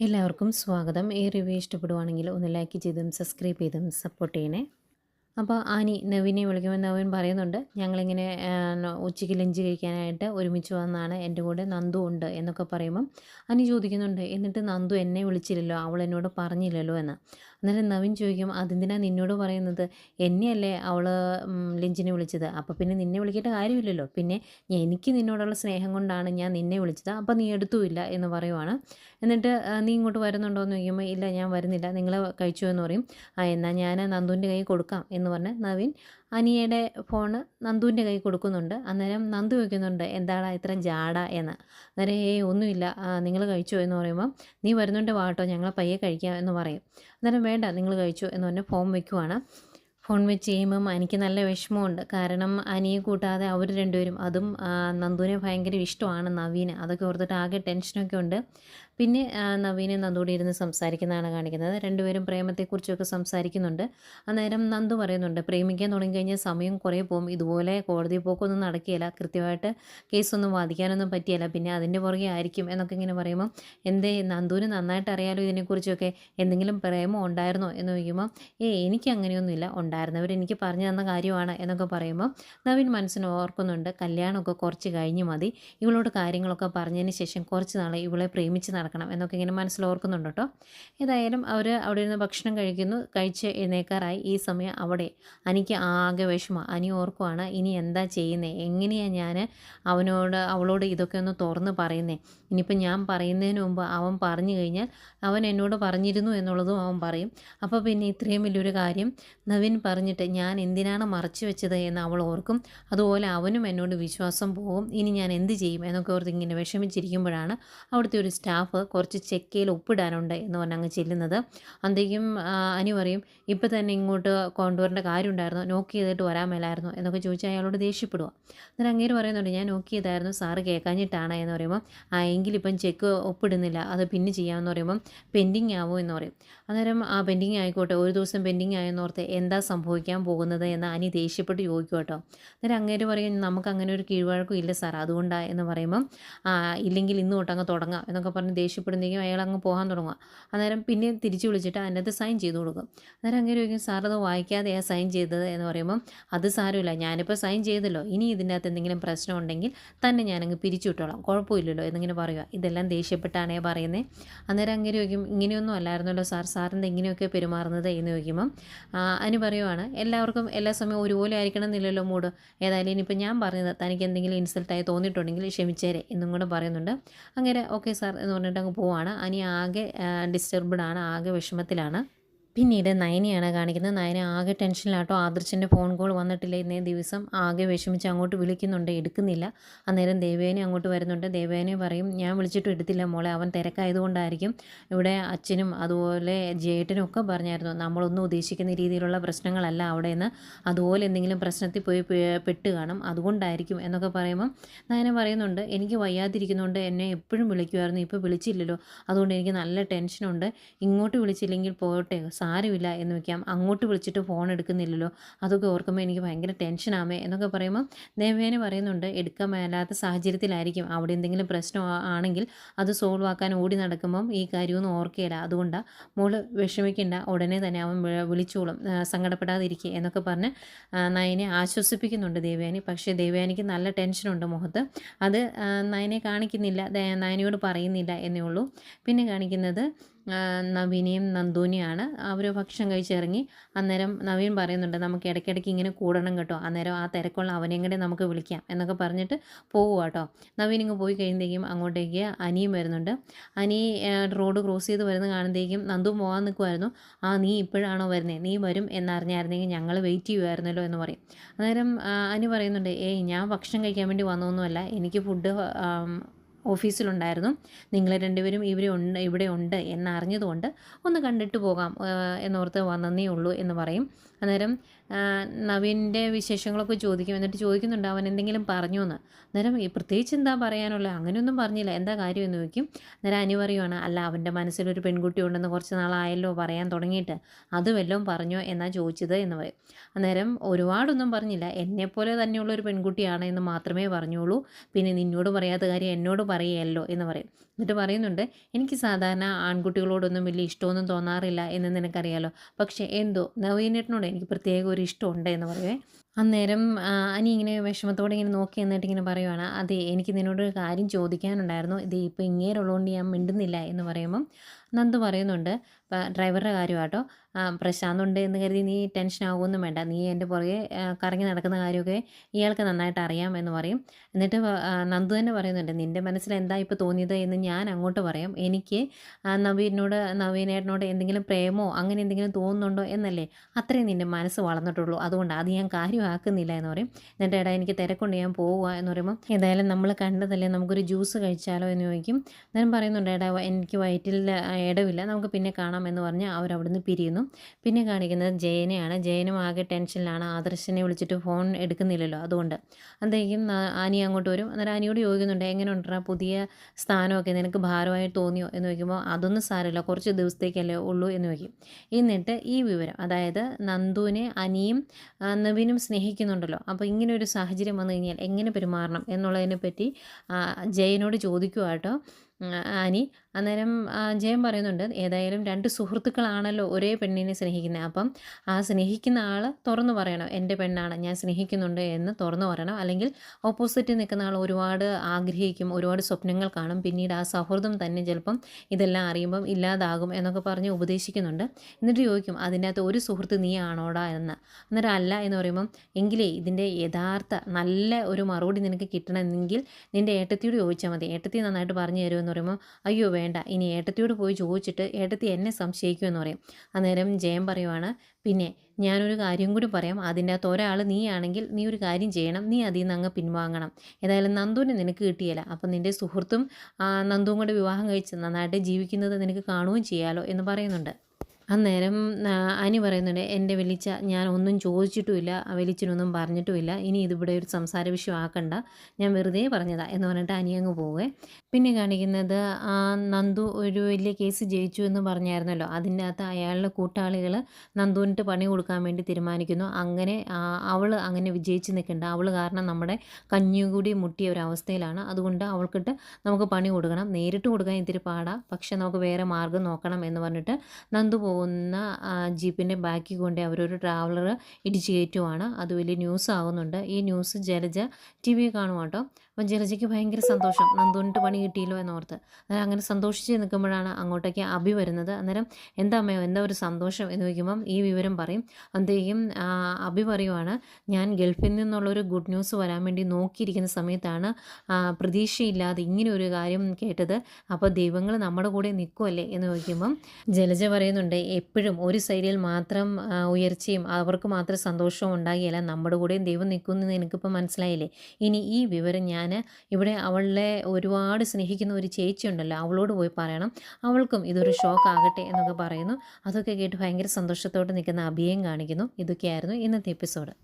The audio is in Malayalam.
എല്ലാവർക്കും സ്വാഗതം. ഈ റിവ്യൂ ഇഷ്ടപ്പെടുവാണെങ്കിൽ ഒന്ന് ലൈക്ക് ചെയ്തും സബ്സ്ക്രൈബ് ചെയ്തും സപ്പോർട്ട് ചെയ്യണേ. അപ്പോൾ ആനി നവീനെ വിളിക്കുമ്പോൾ നവീൻ പറയുന്നുണ്ട് ഞങ്ങളിങ്ങനെ ഉച്ചയ്ക്ക് ലഞ്ച് കഴിക്കാനായിട്ട് ഒരുമിച്ച് വന്നാണ് എന്റെ കൂടെ നന്ദു ഉണ്ട് എന്നൊക്കെ പറയുമ്പം ആനി ചോദിക്കുന്നുണ്ട് എന്നിട്ട് നന്ദു എന്നെ വിളിച്ചില്ലല്ലോ? അവൾ എന്നോട് പറഞ്ഞില്ലല്ലോ? എന്ന്. അന്നേരം നവീൻ ചോദിക്കും അതെന്തിനാണ് നിന്നോട് പറയുന്നത്? എന്നെയല്ലേ അവൾ ലഞ്ചിനെ വിളിച്ചത്? അപ്പോൾ പിന്നെ നിന്നെ വിളിക്കേണ്ട കാര്യമില്ലല്ലോ. പിന്നെ എനിക്ക് നിന്നോടുള്ള സ്നേഹം കൊണ്ടാണ് ഞാൻ നിന്നെ വിളിച്ചത്. അപ്പോൾ നീ എടുത്തുമില്ല എന്ന് പറയുവാണ്. എന്നിട്ട് നീ ഇങ്ങോട്ട് വരുന്നുണ്ടോ? എന്ന് ചോദിക്കുമ്പോൾ ഇല്ല ഞാൻ വരുന്നില്ല. നിങ്ങൾ കഴിച്ചു? എന്ന് പറയും. ആ എന്നാൽ ഞാൻ നന്ദുവിന്റെ കൈ കൊടുക്കാം എന്ന് പറഞ്ഞ് നവീൻ അനിയയുടെ ഫോണ് നന്ദുവിന്റെ കൈ കൊടുക്കുന്നുണ്ട്. അന്നേരം നന്ദു വയ്ക്കുന്നുണ്ട് എന്താടാ ഇത്ര ജാട എന്ന്. അന്നേരം ഏയ് ഒന്നുമില്ല. നിങ്ങൾ കഴിച്ചോ? എന്ന് പറയുമ്പോൾ നീ വരുന്നുണ്ട് വാട്ടോ ഞങ്ങളെ പയ്യെ കഴിക്കാം എന്ന് പറയും. അന്നേരം വേണ്ട നിങ്ങൾ കഴിച്ചു എന്ന് പറഞ്ഞ് ഫോൺ വെക്കുവാണ്. ഫോൺ വെച്ച് ചെയ്യുമ്പം എനിക്ക് നല്ല വിഷമമുണ്ട്. കാരണം അനിയെ കൂട്ടാതെ അവർ രണ്ടുപേരും അതും നന്ദുവിനെ ഭയങ്കര ഇഷ്ടമാണ് നവീന്. അതൊക്കെ ഓർത്തിട്ട് ആകെ ടെൻഷനൊക്കെ ഉണ്ട്. പിന്നെ നവീനെ നന്ദുകൂടി ഇരുന്ന് സംസാരിക്കുന്നതാണ് കാണിക്കുന്നത്. രണ്ടുപേരും പ്രേമത്തെക്കുറിച്ചൊക്കെ സംസാരിക്കുന്നുണ്ട്. അന്നേരം നന്ദു പറയുന്നുണ്ട് പ്രേമിക്കാൻ തുടങ്ങിക്കഴിഞ്ഞാൽ സമയം കുറേ പോകും. ഇതുപോലെ കോടതി പോക്കൊന്നും നടക്കുകയില്ല. കൃത്യമായിട്ട് കേസൊന്നും വാദിക്കാനൊന്നും പറ്റിയല്ല. പിന്നെ അതിന്റെ പുറകെ ആയിരിക്കും എന്നൊക്കെ ഇങ്ങനെ പറയുമ്പോൾ എന്തേ നന്ദുവിന് നന്നായിട്ട് അറിയാലോ ഇതിനെക്കുറിച്ചൊക്കെ? എന്തെങ്കിലും പ്രേമം ഉണ്ടായിരുന്നോ? എന്ന് ചോദിക്കുമ്പോൾ ഏ എനിക്ക് അങ്ങനെയൊന്നുമില്ല. ഉണ്ടായിരുന്നവർ എനിക്ക് പറഞ്ഞു തന്ന കാര്യമാണ് എന്നൊക്കെ പറയുമ്പോൾ നവീൻ മനസ്സിന് ഓർക്കുന്നുണ്ട് കല്യാണമൊക്കെ കുറച്ച് കഴിഞ്ഞ് മതി. ഇവളോട് കാര്യങ്ങളൊക്കെ പറഞ്ഞതിന് ശേഷം കുറച്ച് നാളെ ഇവളെ പ്രേമിച്ച് നടക്കണം എന്നൊക്കെ ഇങ്ങനെ മനസ്സിൽ ഓർക്കുന്നുണ്ട് കേട്ടോ. ഏതായാലും അവർ അവിടെ ഇരുന്ന് ഭക്ഷണം കഴിക്കുന്നു. കഴിച്ച് എഴുന്നേക്കാറായി. ഈ സമയം അവിടെ. അനിക്ക് ആകെ വിഷമം. അനി ഓർക്കുവാണ് ഇനി എന്താ ചെയ്യുന്നത് എങ്ങനെയാണ് ഞാൻ അവനോട് അവളോട് ഇതൊക്കെ ഒന്ന് തുറന്ന് പറയുന്നേ? ഇനിയിപ്പോൾ ഞാൻ പറയുന്നതിന് മുമ്പ് അവൻ പറഞ്ഞു കഴിഞ്ഞാൽ അവൻ എന്നോട് പറഞ്ഞിരുന്നു എന്നുള്ളതും അവൻ പറയും. അപ്പോൾ പിന്നെ ഇത്രയും വലിയൊരു കാര്യം നവീൻ പറഞ്ഞിട്ട് ഞാൻ എന്തിനാണ് മറച്ചു വെച്ചത് എന്ന് അവൾ ഓർക്കും. അതുപോലെ അവനും എന്നോട് വിശ്വാസം പോകും ഇനി ഞാൻ എന്ത് ചെയ്യും? എന്നൊക്കെ ഓർത്ത് ഇങ്ങനെ വിഷമിച്ചിരിക്കുമ്പോഴാണ് അവിടുത്തെ ഒരു സ്റ്റാഫ് കുറച്ച് ചെക്കയിൽ ഒപ്പിടാനുണ്ട് എന്ന് പറഞ്ഞ് അങ്ങ് ചെല്ലുന്നത്. അന്തേക്കും അനി പറയും ഇപ്പം തന്നെ ഇങ്ങോട്ട് കൊണ്ടുവരേണ്ട കാര്യം ഉണ്ടായിരുന്നു നോക്ക് ചെയ്തിട്ട് വരാൻ മേലായിരുന്നു എന്നൊക്കെ ചോദിച്ചാൽ അയാളോട് ദേഷ്യപ്പെടുക എന്നിട്ട് അങ്ങേര് പറയുന്നുണ്ട് ഞാൻ നോക്ക് ചെയ്തായിരുന്നു സാറ് കേൾക്കാഞ്ഞിട്ടാണ് എന്ന് പറയുമ്പോൾ ആ എങ്കിലിപ്പം ചെക്ക് ഒപ്പിടുന്നില്ല. അത് പിന്നെ ചെയ്യാമെന്ന് പറയുമ്പം പെൻഡിങ് ആവും എന്ന് പറയും. അന്നേരം ആ പെൻഡിങ് ആയിക്കോട്ടെ. ഒരു ദിവസം പെൻഡിങ് ആയെന്നോർത്ത് എന്താ സംഭവിക്കാൻ പോകുന്നത് എന്ന് അനി ദേഷ്യപ്പെട്ട് ചോദിക്കും കേട്ടോ അന്നേരം അങ്ങേര് പറയും നമുക്ക് അങ്ങനെ ഒരു കീഴ്വഴക്കം ഇല്ല സാർ അതുകൊണ്ടാണ് എന്ന് പറയുമ്പം ഇല്ലെങ്കിൽ ഇന്ന് തൊട്ട് അങ്ങ് തുടങ്ങാം എന്നൊക്കെ പറഞ്ഞ് ദേഷ്യപ്പെടുന്നെങ്കിൽ അയാൾ അങ്ങ് പോകാൻ തുടങ്ങുക. അന്നേരം പിന്നെ തിരിച്ചു വിളിച്ചിട്ട് അതിന്റെ അകത്ത് സൈൻ ചെയ്ത് കൊടുക്കും. അന്നേരം അങ്ങനെ ചോദിക്കും സാർ അത് വായിക്കാതെയാണ് സൈൻ ചെയ്തത്? എന്ന് പറയുമ്പം അത് സാരമില്ല ഞാനിപ്പോൾ സൈൻ ചെയ്തല്ലോ. ഇനി ഇതിന്റെ അകത്ത് എന്തെങ്കിലും പ്രശ്നം ഉണ്ടെങ്കിൽ തന്നെ ഞാനങ്ങ് പിരിച്ചു വിട്ടോളാം. കുഴപ്പമില്ലല്ലോ എന്നിങ്ങനെ പറയുക. ഇതെല്ലാം ദേഷ്യപ്പെട്ടാണേ പറയുന്നത് അന്നേരം അങ്ങനെ ചോദിക്കും ഇങ്ങനെയൊന്നും അല്ലായിരുന്നല്ലോ സാർ. സാറിന്റെ ഇങ്ങനെയൊക്കെ പെരുമാറുന്നത്? എന്ന് ചോദിക്കുമ്പം അതിന് പറയുവാണ് എല്ലാവർക്കും എല്ലാ സമയവും ഒരുപോലെ ആയിരിക്കണം എന്നില്ലല്ലോ മൂഡ്. ഏതായാലും ഇനിയിപ്പോൾ ഞാൻ പറഞ്ഞത് തനിക്ക് എന്തെങ്കിലും ഇൻസൾട്ടായി തോന്നിയിട്ടുണ്ടെങ്കിൽ ക്ഷമിച്ചേരെ എന്നും കൂടെ പറയുന്നുണ്ട്. അങ്ങനെ ഓക്കെ സാർ എന്ന് പറഞ്ഞിട്ട് അങ്ങ് പോവാണ്. അനി ആകെ ഡിസ്റ്റർബ്ഡ് ആണ് ആകെ വിഷമത്തിലാണ്. പിന്നീട് നയനയാണ് കാണിക്കുന്നത്. നയന ആകെ ടെൻഷനിലാട്ടോ. ആദർശിന്റെ ഫോൺ കോൾ വന്നിട്ടില്ല. ഇന്നേ ദിവസം ആകെ വിഷമിച്ച് അങ്ങോട്ട് വിളിക്കുന്നുണ്ട്. എടുക്കുന്നില്ല. അന്നേരം ദേവേനെ അങ്ങോട്ട് വരുന്നുണ്ട്. ദേവേനെ പറയും ഞാൻ വിളിച്ചിട്ടും എടുത്തില്ല മോളെ. അവൻ തിരക്കായതുകൊണ്ടായിരിക്കും. ഇവിടെ അച്ഛനും അതുപോലെ ജേട്ടനും ഒക്കെ പറഞ്ഞായിരുന്നു നമ്മളൊന്നും ഉദ്ദേശിക്കുന്ന രീതിയിലുള്ള പ്രശ്നങ്ങളല്ല അവിടെ നിന്ന് അതുപോലെ എന്തെങ്കിലും പ്രശ്നത്തിൽ പോയി പെട്ട് കാണും. അതുകൊണ്ടായിരിക്കും. എന്നൊക്കെ പറയുമ്പം നയന പറയുന്നുണ്ട് എനിക്ക് വയ്യാതിരിക്കുന്നതുകൊണ്ട് എന്നെ എപ്പോഴും വിളിക്കുമായിരുന്നു ഇപ്പോൾ വിളിച്ചില്ലല്ലോ. അതുകൊണ്ട് എനിക്ക് നല്ല ടെൻഷനുണ്ട്. ഇങ്ങോട്ട് വിളിച്ചില്ലെങ്കിൽ പോട്ടെ. സാരമില്ല എന്ന് വെക്കാം. അങ്ങോട്ട് വിളിച്ചിട്ട് ഫോൺ എടുക്കുന്നില്ലല്ലോ. അതൊക്കെ ഓർക്കുമ്പോൾ എനിക്ക് ഭയങ്കര ടെൻഷനാമേ എന്നൊക്കെ പറയുമ്പോൾ ദേവേന പറയുന്നുണ്ട് എടുക്കാൻ മേലാത്ത സാഹചര്യത്തിലായിരിക്കും. അവിടെ എന്തെങ്കിലും പ്രശ്നം ആണെങ്കിൽ അത് സോൾവ് ആക്കാൻ ഓടി നടക്കുമ്പം ഈ കാര്യമൊന്നും ഓർക്കുകയില്ല അതുകൊണ്ടാണ് മോൾ വിഷമിക്കേണ്ട. ഉടനെ തന്നെ അവൻ വിളിച്ചോളും. സങ്കടപ്പെടാതിരിക്കുക എന്നൊക്കെ പറഞ്ഞ് നയനെ ആശ്വസിപ്പിക്കുന്നുണ്ട് ദേവയാനി. പക്ഷേ ദേവയാനിക്ക് നല്ല ടെൻഷനുണ്ട് മുഖത്ത്. അത് നയനെ കാണിക്കുന്നില്ല. നയനയോട് പറയുന്നില്ല എന്നേ ഉള്ളൂ. പിന്നെ കാണിക്കുന്നത് നവീനെയും നന്ദൂനിയാണ് അവർ ഭക്ഷണം കഴിച്ചിറങ്ങി. അന്നേരം നവീൻ പറയുന്നുണ്ട് നമുക്ക് ഇടയ്ക്കിടയ്ക്ക് ഇങ്ങനെ കൂടണം കേട്ടോ. അന്നേരം ആ തിരക്കുള്ള അവനെയും കൂടെ നമുക്ക് വിളിക്കാം എന്നൊക്കെ പറഞ്ഞിട്ട് പോകുക കേട്ടോ നവീൻ ഇങ്ങ് പോയി കഴിയുമ്പോഴേക്കും അങ്ങോട്ടേക്ക് അനിയും വരുന്നുണ്ട്. അനി റോഡ് ക്രോസ് ചെയ്ത് വരുന്ന കാണുമ്പോഴേക്കും നന്ദു പോകാൻ നിൽക്കുമായിരുന്നു ആ നീ ഇപ്പോഴാണോ വരുന്നത് നീ വരും എന്നറിഞ്ഞായിരുന്നെങ്കിൽ ഞങ്ങൾ വെയിറ്റ് ചെയ്യുമായിരുന്നല്ലോ എന്ന് പറയും. അന്നേരം അനി പറയുന്നുണ്ട് ഏയ് ഞാൻ ഭക്ഷണം കഴിക്കാൻ വേണ്ടി വന്നതൊന്നുമല്ല എനിക്ക് ഫുഡ് ഓഫീസിലുണ്ടായിരുന്നു. നിങ്ങൾ രണ്ടുപേരും ഇവരെ ഉണ്ട് ഇവിടെ ഉണ്ട് എന്നറിഞ്ഞതുകൊണ്ട് ഒന്ന് കണ്ടിട്ട് പോകാം എന്നോർത്ത് വന്നേ ഉള്ളൂ എന്ന് പറയും. അന്നേരം നവീന്റെ വിശേഷങ്ങളൊക്കെ ചോദിക്കും. എന്നിട്ട് ചോദിക്കുന്നുണ്ട് അവൻ എന്തെങ്കിലും പറഞ്ഞു എന്ന് അന്നേരം പ്രത്യേകിച്ച് എന്താ പറയാനുള്ളത് അങ്ങനെയൊന്നും പറഞ്ഞില്ല. എന്താ കാര്യം? എന്ന് ചോദിക്കും. അന്നേരം അനു അല്ല അവന്റെ മനസ്സിലൊരു പെൺകുട്ടി ഉണ്ടെന്ന് കുറച്ച് നാളായല്ലോ പറയാൻ തുടങ്ങിയിട്ട്. അത് വല്ലതും പറഞ്ഞോ എന്നാ ചോദിച്ചത് എന്ന് പറയും. അന്നേരം ഒരുപാടൊന്നും പറഞ്ഞില്ല. എന്നെപ്പോലെ തന്നെയുള്ള ഒരു പെൺകുട്ടിയാണ് എന്ന് മാത്രമേ പറഞ്ഞോളൂ പിന്നെ നിന്നോട് പറയാത്ത കാര്യം എന്നോട് പറയുകയല്ലോ എന്ന് പറയും. എന്നിട്ട് പറയുന്നുണ്ട് എനിക്ക് സാധാരണ ആൺകുട്ടികളോടൊന്നും വലിയ ഇഷ്ടമൊന്നും തോന്നാറില്ല എന്ന് നിനക്കറിയാലോ. പക്ഷേ എന്തോ നവീനേട്ടനോട് എനിക്ക് പ്രത്യേക ഒരു ഇഷ്ടമുണ്ട് എന്ന് പറയുവേ. അന്നേരം അനി ഇങ്ങനെ വിഷമത്തോടെ ഇങ്ങനെ നോക്കി എന്നിട്ട് ഇങ്ങനെ പറയുവാണ് അതെ എനിക്ക് നിന്നോട് ഒരു കാര്യം ചോദിക്കാനുണ്ടായിരുന്നു. ഇത് ഇപ്പോൾ ഇങ്ങേരുള്ളതുകൊണ്ട് ഞാൻ മിണ്ടുന്നില്ല എന്ന് പറയുമ്പം നന്ദു പറയുന്നുണ്ട് ഡ്രൈവറുടെ കാര്യമാട്ടോ പ്രശാന്ത് ഉണ്ട് എന്ന് കരുതി നീ ടെൻഷൻ ആകുമൊന്നും വേണ്ട. നീ എന്റെ പുറകെ കറങ്ങി നടക്കുന്ന കാര്യമൊക്കെ ഇയാൾക്ക് നന്നായിട്ട് അറിയാം എന്ന് പറയും. എന്നിട്ട് നന്ദു തന്നെ പറയുന്നുണ്ട് നിന്റെ മനസ്സിൽ എന്താ ഇപ്പോൾ തോന്നിയത് എന്ന് ഞാൻ അങ്ങോട്ട് പറയാം. എനിക്ക് നവീനോട് നവീനേട്ടനോട് എന്തെങ്കിലും പ്രേമോ അങ്ങനെ എന്തെങ്കിലും തോന്നുന്നുണ്ടോ എന്നല്ലേ അത്രയും നിന്റെ മനസ്സ് വളർന്നിട്ടുള്ളൂ. അതുകൊണ്ട് അത് ഞാൻ കാര്യമാക്കുന്നില്ല എന്ന് പറയും. എന്നിട്ട് എടാ എനിക്ക് തിരക്കൊണ്ട് ഞാൻ പോവുക എന്ന് പറയുമ്പോൾ ഏതായാലും നമ്മൾ കണ്ടതല്ലേ നമുക്കൊരു ജ്യൂസ് കഴിച്ചാലോ എന്ന് ചോദിക്കും. ഞാൻ പറയുന്നുണ്ട് എടാ എനിക്ക് വയറ്റിൽ ഇടവില്ല നമുക്ക് പിന്നെ കാണാം എന്ന് പറഞ്ഞ് അവരവിടുന്ന് പിരിയുന്നു. പിന്നെ കാണിക്കുന്നത് ജയനെയാണ്. ജയനും ആകെ ടെൻഷനിലാണ്. ആദർശനെ വിളിച്ചിട്ട് ഫോൺ എടുക്കുന്നില്ലല്ലോ അതുകൊണ്ട്. അന്തേക്കും ആനി അങ്ങോട്ട് വരും. അന്നേരം ആനിയോട് ചോദിക്കുന്നുണ്ട് എങ്ങനെ ഉണ്ടാ പുതിയ സ്ഥാനമൊക്കെ നിനക്ക് ഭാരമായി തോന്നിയോ? എന്ന് ചോദിക്കുമ്പോൾ അതൊന്നും സാരമില്ല കുറച്ച് ദിവസത്തേക്കല്ലേ ഉള്ളൂ എന്ന് ചോദിക്കും. എന്നിട്ട് ഈ വിവരം അതായത് നന്ദുവിനെ അനിയും നവീനും സ്നേഹിക്കുന്നുണ്ടല്ലോ. അപ്പോൾ ഇങ്ങനെ ഒരു സാഹചര്യം വന്നു കഴിഞ്ഞാൽ എങ്ങനെ പെരുമാറണം എന്നുള്ളതിനെ പറ്റി ജയനോട് ചോദിക്കുക കേട്ടോ ആനി അന്നേരം ജയൻ പറയുന്നുണ്ട് ഏതായാലും രണ്ട് സുഹൃത്തുക്കളാണല്ലോ ഒരേ പെണ്ണിനെ സ്നേഹിക്കുന്നത് അപ്പം ആ സ്നേഹിക്കുന്ന ആൾ തുറന്നു പറയണം എന്റെ പെണ്ണാണ് ഞാൻ സ്നേഹിക്കുന്നുണ്ട് എന്ന് തുറന്നു പറയണം. അല്ലെങ്കിൽ ഓപ്പോസിറ്റ് നിൽക്കുന്ന ആൾ ഒരുപാട് ആഗ്രഹിക്കും ഒരുപാട് സ്വപ്നങ്ങൾ കാണും. പിന്നീട് ആ സൗഹൃദം തന്നെ ചിലപ്പം ഇതെല്ലാം അറിയുമ്പം ഇല്ലാതാകും എന്നൊക്കെ പറഞ്ഞ് ഉപദേശിക്കുന്നുണ്ട്. എന്നിട്ട് ചോദിക്കും അതിന്റെ അകത്ത് ഒരു സുഹൃത്ത് നീ ആണോടാ എന്ന്? അന്നേരം അല്ല എന്ന് പറയുമ്പം എങ്കിലേ ഇതിന്റെ യഥാർത്ഥ നല്ല ഒരു മറുപടി നിനക്ക് കിട്ടണമെങ്കിൽ നിന്റെ ഏട്ടത്തിയോട് ചോദിച്ചാൽ മതി. ഏട്ടത്തി നന്നായിട്ട് പറഞ്ഞു തരുമെന്ന് പറയുമ്പോൾ അയ്യോ വേണ്ട. ഇനി ഏട്ടത്തിയോട് പോയി ചോദിച്ചിട്ട് ഏട്ടത്തി എന്നെ സംശയിക്കുമെന്ന് പറയും. അന്നേരം ജയം പറയുവാണ് പിന്നെ ഞാനൊരു കാര്യം കൂടി പറയാം. അതിന്റെ അകത്ത് ഒരാൾ നീ ആണെങ്കിൽ നീ ഒരു കാര്യം ചെയ്യണം. നീ അതിൽ നിന്ന് അങ്ങ് പിൻവാങ്ങണം. ഏതായാലും നന്ദുവിനെ നിനക്ക് കിട്ടിയില്ല. അപ്പം നിന്റെ സുഹൃത്തും നന്ദുവും കൂടെ വിവാഹം കഴിച്ച് നന്നായിട്ട് ജീവിക്കുന്നത് നിനക്ക് കാണുകയും ചെയ്യാമല്ലോ എന്ന് പറയുന്നുണ്ട്. അന്നേരം അനി പറയുന്നുണ്ട് എന്റെ വെളിച്ച ഞാൻ ഒന്നും ചോദിച്ചിട്ടുമില്ല വലിച്ചനൊന്നും പറഞ്ഞിട്ടുമില്ല ഇനി ഇതിവിടെ ഒരു സംസാര വിഷയം ആക്കണ്ട ഞാൻ വെറുതെ പറഞ്ഞതാ എന്ന് പറഞ്ഞിട്ട് അനി അങ്ങ് പോവേ. പിന്നെ കാണിക്കുന്നത് ആ നന്ദു ഒരു വലിയ കേസ് ജയിച്ചു എന്ന് പറഞ്ഞായിരുന്നല്ലോ അതിന്റെ അകത്ത് അയാളുടെ കൂട്ടാളികൾ നന്ദുവിനിട്ട് പണി കൊടുക്കാൻ വേണ്ടി തീരുമാനിക്കുന്നു. അങ്ങനെ അവൾ അങ്ങനെ വിജയിച്ച് നിൽക്കേണ്ട അവൾ കാരണം നമ്മുടെ കഞ്ഞുകൂടി മുട്ടിയ ഒരു അവസ്ഥയിലാണ് അതുകൊണ്ട് അവൾക്കിട്ട് നമുക്ക് പണി കൊടുക്കണം നേരിട്ട് കൊടുക്കാൻ ഇത്തിരി പാടാ പക്ഷെ നമുക്ക് വേറെ മാർഗം നോക്കണം എന്ന് പറഞ്ഞിട്ട് നന്ദു പോകുന്ന ജീപ്പിന്റെ ബാക്കിൽ കൊണ്ട് അവരൊരു ട്രാവലർ ഇടിച്ചു കയറ്റുവാണ്. അത് വലിയ ന്യൂസ് ആകുന്നുണ്ട് ഈ ന്യൂസ് ജലജ ടി വി കാണും കേട്ടോ അപ്പം ജലജയ്ക്ക് ഭയങ്കര സന്തോഷം. നന്ദുവിനിട്ട് പണി കിട്ടിയല്ലോ എന്നോർത്ത്. അന്നേരം അങ്ങനെ സന്തോഷിച്ച് നിൽക്കുമ്പോഴാണ് അങ്ങോട്ടേക്ക് അഭി വരുന്നത്. അന്നേരം എന്താ അമ്മയോ എന്താ ഒരു സന്തോഷം എന്ന് ചോദിക്കുമ്പം ഈ വിവരം പറയും. അന്തേക്കും അഭി പറയുവാണ് ഞാൻ ഗൾഫിൽ നിന്നുള്ളൊരു ഗുഡ് ന്യൂസ് വരാൻ വേണ്ടി നോക്കിയിരിക്കുന്ന സമയത്താണ് പ്രതീക്ഷയില്ലാതെ ഇങ്ങനെ ഒരു കാര്യം കേട്ടത്. അപ്പോൾ ദൈവങ്ങൾ നമ്മുടെ കൂടെ നിൽക്കുമല്ലേ എന്ന് ചോദിക്കുമ്പം ജലജ പറയുന്നുണ്ട് എപ്പോഴും ഒരു സൈഡിൽ മാത്രം ഉയർച്ചയും അവർക്ക് മാത്രം സന്തോഷവും ഉണ്ടാകില്ല നമ്മുടെ കൂടെയും ദൈവം നിൽക്കുന്നു എനിക്കിപ്പോൾ മനസ്സിലായില്ലേ? ഇനി ഈ വിവരം ഞാൻ ഇവിടെ അവളെ ഒരുപാട് സ്നേഹിക്കുന്ന ഒരു ചേച്ചി ഉണ്ടല്ലോ അവളോട് പോയി പറയണം. അവൾക്കും ഇതൊരു ഷോക്ക് ആകട്ടെ എന്നൊക്കെ പറയുന്നു. അതൊക്കെ കേട്ട് ഭയങ്കര സന്തോഷത്തോടെ നിൽക്കുന്ന അഭിയം കാണിക്കുന്നു. ഇതൊക്കെയായിരുന്നു ഇന്നത്തെ എപ്പിസോഡ്